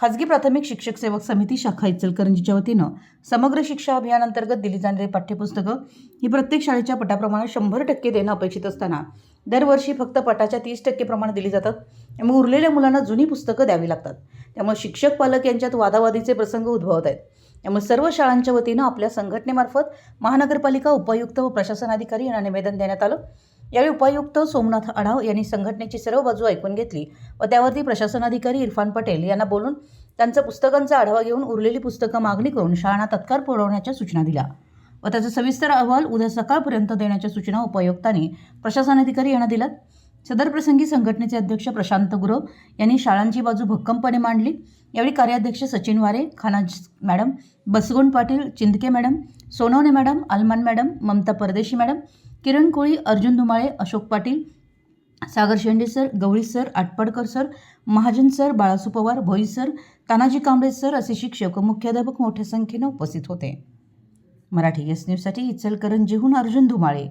खाजगी प्राथमिक शिक्षक सेवक समिती शाखा इचलकरंजीच्या वतीनं समग्र शिक्षा अभियान अंतर्गत दिली जाणारी पाठ्यपुस्तकं ही प्रत्येक शाळेच्या पटाप्रमाणे शंभर टक्के देणं अपेक्षित असताना दरवर्षी फक्त पटाच्या तीस टक्के प्रमाणे दिली जातात. त्यामुळे उरलेल्या मुलांना जुनी पुस्तकं द्यावी लागतात. त्यामुळे शिक्षक पालक यांच्यात वादावादीचे प्रसंग उद्भवत आहेत. त्यामुळे सर्व शाळांच्या वतीनं आपल्या संघटनेमार्फत महानगरपालिका उपायुक्त व प्रशासन अधिकारी यांना निवेदन देण्यात आलं. यावेळी उपायुक्त सोमनाथ आढाव यांनी संघटनेची सर्व बाजू ऐकून घेतली व त्यावरती प्रशासनाधिकारी इरफान पटेल यांना बोलून त्यांचं पुस्तकांचा आढावा घेऊन उरलेली पुस्तकं मागणी करून शाळांना तत्काळ पुरवण्याच्या सूचना दिल्या व त्याचा सविस्तर अहवाल उद्या सकाळपर्यंत देण्याच्या सूचना उपायुक्तांनी प्रशासनाधिकारी यांना दिल्यात. सदर प्रसंगी संघटनेचे अध्यक्ष प्रशांत गुरव यांनी शाळांची बाजू भक्कमपणे मांडली. यावेळी कार्याध्यक्ष Sachin Ware Khanaj madam Basgun Patil Chindke madam Sonawane madam Alman madam Mamta Pardeshi madam Kiran Koli Arjun Dhumale Ashok Patil Sagar Shende sir Gawli sir Atpadkar sir Mahajan sir Balasu Pawar Bhoi sir Tanaji Kamble sir असे शिक्षक मुख्याध्यापक मोठ्या संख्येनं उपस्थित होते. Marathi S न्यूजसाठी इचलकरंजीहून अर्जुन धुमाळे.